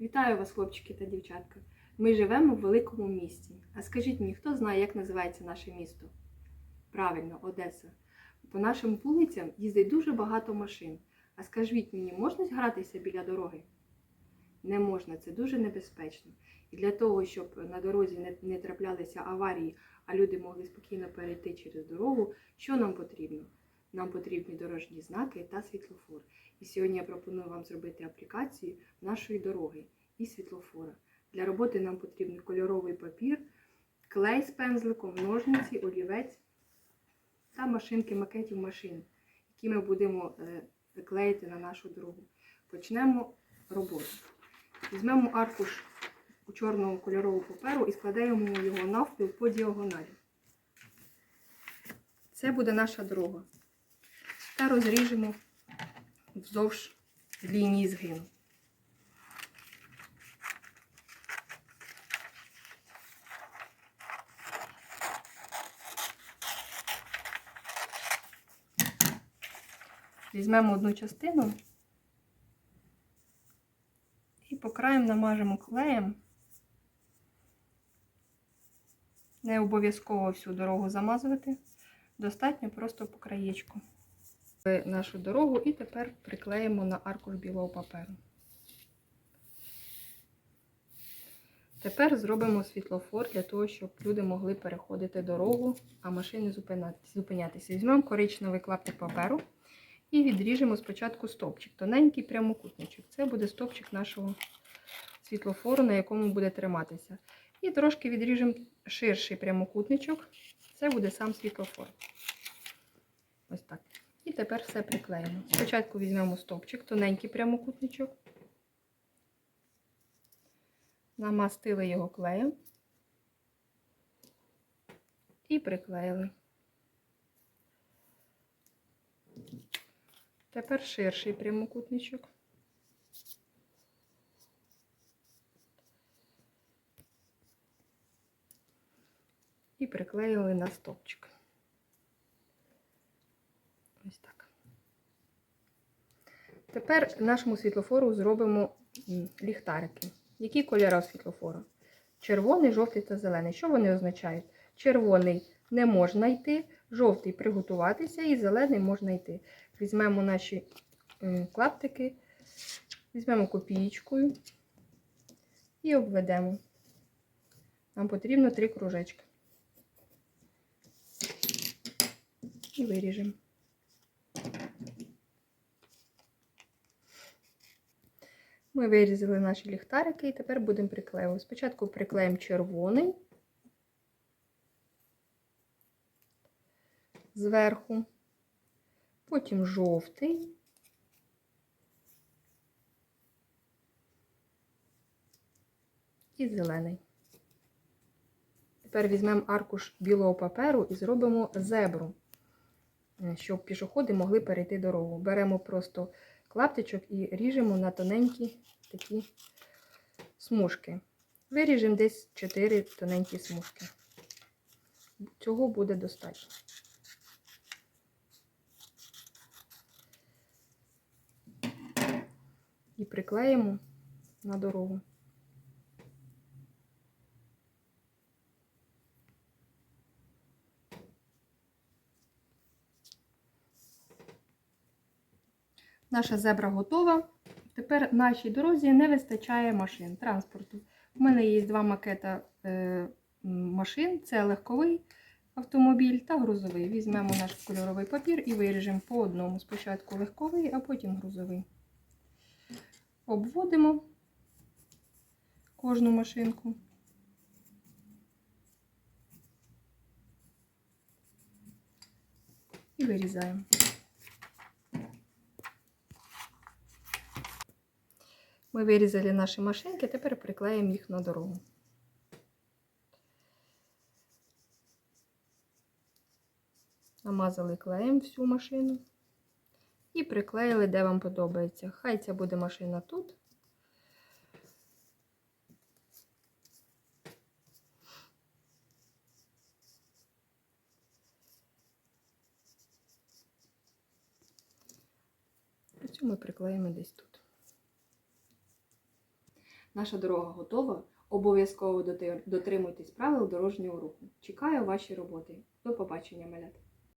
Вітаю вас, хлопчики та дівчатка. Ми живемо в великому місті. А скажіть мені, хто знає, як називається наше місто? Правильно, Одеса. По нашим вулицям їздить дуже багато машин. А скажіть мені, можна гратися біля дороги? Не можна, це дуже небезпечно. І для того, щоб на дорозі не, не траплялися аварії, а люди могли спокійно перейти через дорогу, що нам потрібно? Нам потрібні дорожні знаки та світлофор. І сьогодні я пропоную вам зробити аплікацію нашої дороги і світлофора. Для роботи нам потрібен кольоровий папір, клей з пензликом, ножниці, олівець та машинки макетів машин, які ми будемо е, клеїти на нашу дорогу. Почнемо роботу. Візьмемо аркуш у чорного кольорового паперу і складаємо його навпіл по діагоналі. Це буде наша дорога. Та розріжемо вздовж лінії згину. Візьмемо одну частину і по краям намажемо клеєм. Не обов'язково всю дорогу замазувати, достатньо просто по краєчку. Нашу дорогу і тепер приклеїмо на аркуш білого паперу. Тепер зробимо світлофор для того, щоб люди могли переходити дорогу, а машини зупинятися. Візьмемо коричневий клаптик паперу і відріжемо спочатку стовпчик, тоненький прямокутничок. Це буде стовпчик нашого світлофору, на якому буде триматися. І трошки відріжемо ширший прямокутничок. Це буде сам світлофор. Ось так. І тепер все приклеїмо. Спочатку візьмемо стовпчик, тоненький прямокутничок. Намастили його клеєм і приклеїли. Тепер ширший прямокутничок. І приклеїли на стовпчик. Ось так. Тепер нашому світлофору зробимо ліхтарики. Які кольори світлофору? Червоний, жовтий та зелений. Що вони означають? Червоний не можна йти, жовтий приготуватися і зелений можна йти. Візьмемо наші клаптики, візьмемо копієчкою і обведемо. Нам потрібно три кружечки. І виріжемо. Ми вирізали наші ліхтарики і тепер будемо приклеювати. Спочатку приклеїмо червоний зверху, потім жовтий. І зелений. Тепер візьмемо аркуш білого паперу і зробимо зебру, щоб пішоходи могли перейти дорогу. Беремо просто клаптичок і ріжемо на тоненькі такі смужки. Виріжемо десь 4 тоненькі смужки. Цього буде достатньо. І приклеїмо на дорогу. Наша зебра готова. Тепер нашій дорозі не вистачає машин транспорту. У мене є два макета е, машин: це легковий автомобіль та грузовий. Візьмемо наш кольоровий папір і виріжемо по одному. Спочатку легковий, а потім грузовий. Обводимо кожну машинку. І вирізаємо. Ми вирізали наші машинки, тепер приклеїмо їх на дорогу. Намазали клеєм всю машину і приклеїли, де вам подобається. Хай ця буде машина тут. Цю ми приклеїмо десь тут. Наша дорога готова. Обов'язково дотримуйтесь правил дорожнього руху. Чекаю ваші роботи. До побачення, малята.